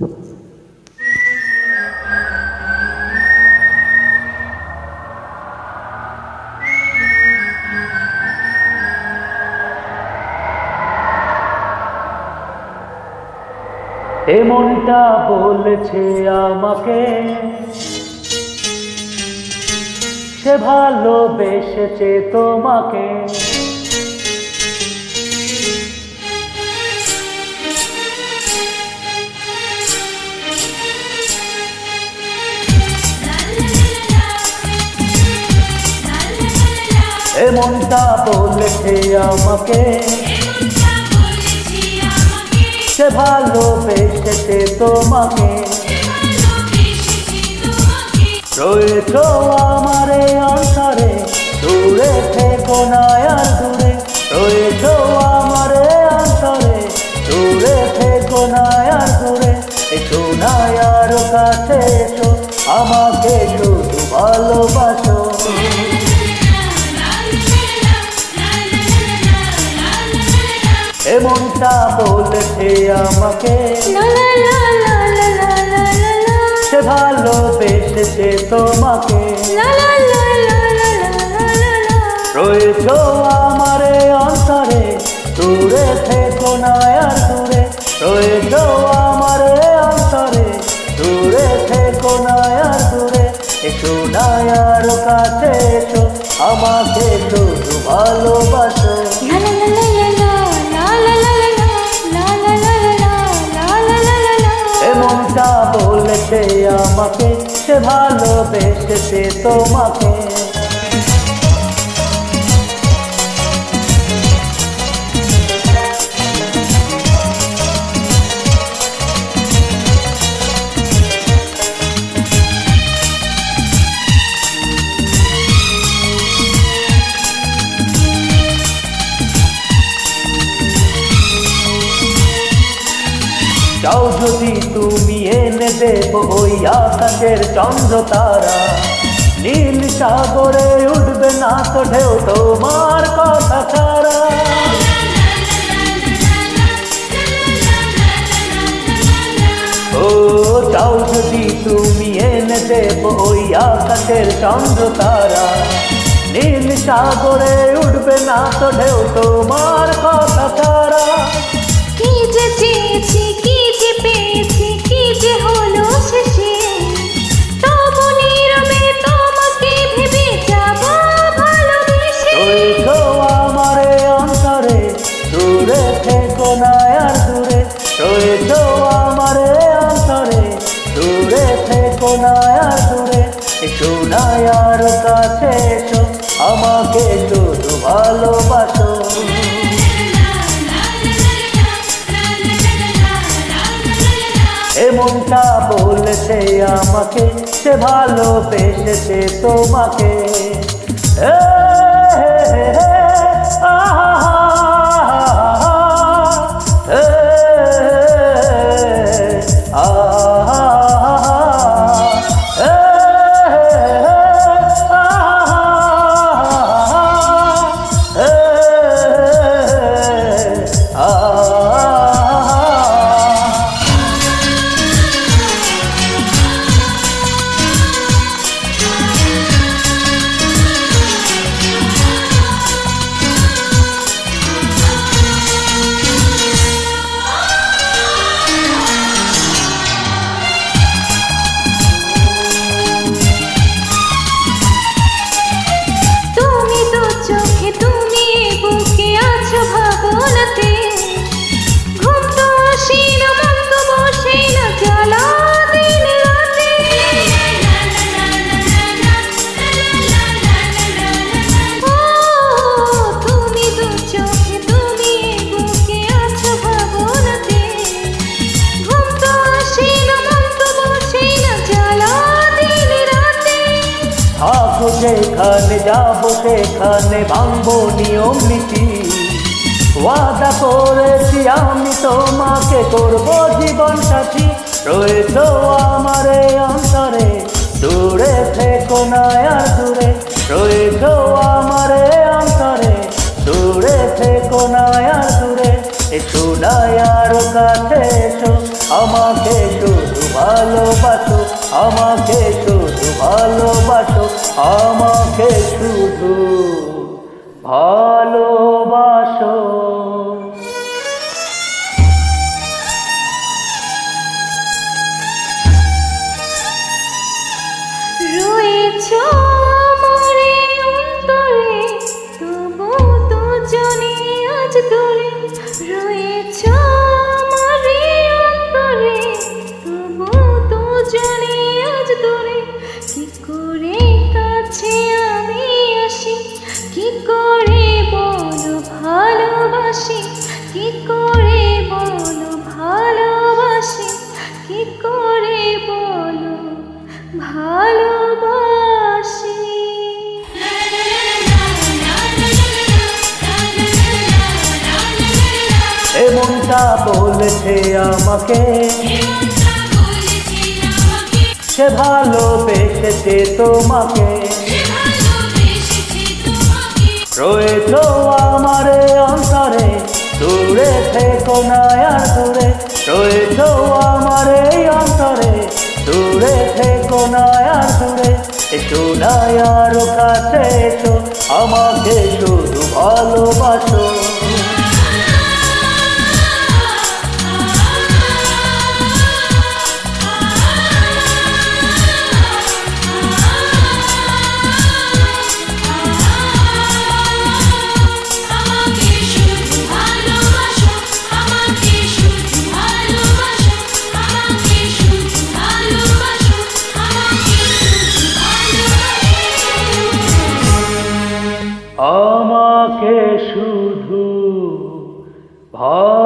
এমনটা বলেছে আমাকে। সে ভালোবেসেছে তোমাকে। এমনটা বলেছে আমাকে। সে ভালোবেসেছে তোমাকে। রয়েছ আমারে অন্তরে দূরে থেকো না আর দূরে। রয়েছ আমারে অন্তরে দূরে থেকো না আর দূরে। এসো না আর কাছে এসো। আমাকে শুধু ভালোবাসো এমনটা বলেছে আমাকে সে ভালোবেসেছে তোমাকে রয়েছ আমারে অন্তরে দূরে থেকো না আর দূরে রয়েছ আমারে অন্তরে দূরে থেকো না আর দূরে এসো না আর কাছে এসো আমাকে শুধু ভালোবাসো বলেছে আমাকে সে ভালোবেসেছে তোমাকে চাও যদি তুমি এনে দেব ওই আকাশের চন্দ্র তারা নীল সাগরে উঠবে না তো ঢেউ তোমার কথা ছাড়া। ও, চাও যদি তুমি এনে দেব ওই আকাশের চন্দ্র তারা নীল সাগরে উঠবে না তো ঢেউ তোমার কথা ছাড়া। কি যে চেয়েছি আর দূরে এসো না আর কাছে এসো আমাকে শুধু ভালোবাসো। এমনটা বলেছে আমাকে সে ভালোবেসেছে তোমাকে। হে, হে, হে, সেখানে ভাঙবো নিয়ম নীতি। ওয়াদা করেছি আমি তোমাকে, করব জীবন সাথী রয়েছ আমারে অন্তরে, দূরে থেকো না আর দূরে। রয়েছ আমারে অন্তরে, দূরে থেকো না আর দূরে। না আরও কাছে এসো, আমাকে শুধু ভালোবাসো, আমাকে শুধু ভালোবাসো, আমাকে শুধু ভালোবাসো। রয়েছ ভালোবাসি। এমনটা বলেছে আমাকে, সে ভালোবেসেছে তোমাকে। রয়েছ আমারে অন্তরে, দূরে থেকো না আর দূরে। রয়েছ আমারে অন্তরে দূরে থেকো না আর দূরে। এসো না আর কাছে এসো। আমাকে শুধু ভালোবাসো। শুধু ভয়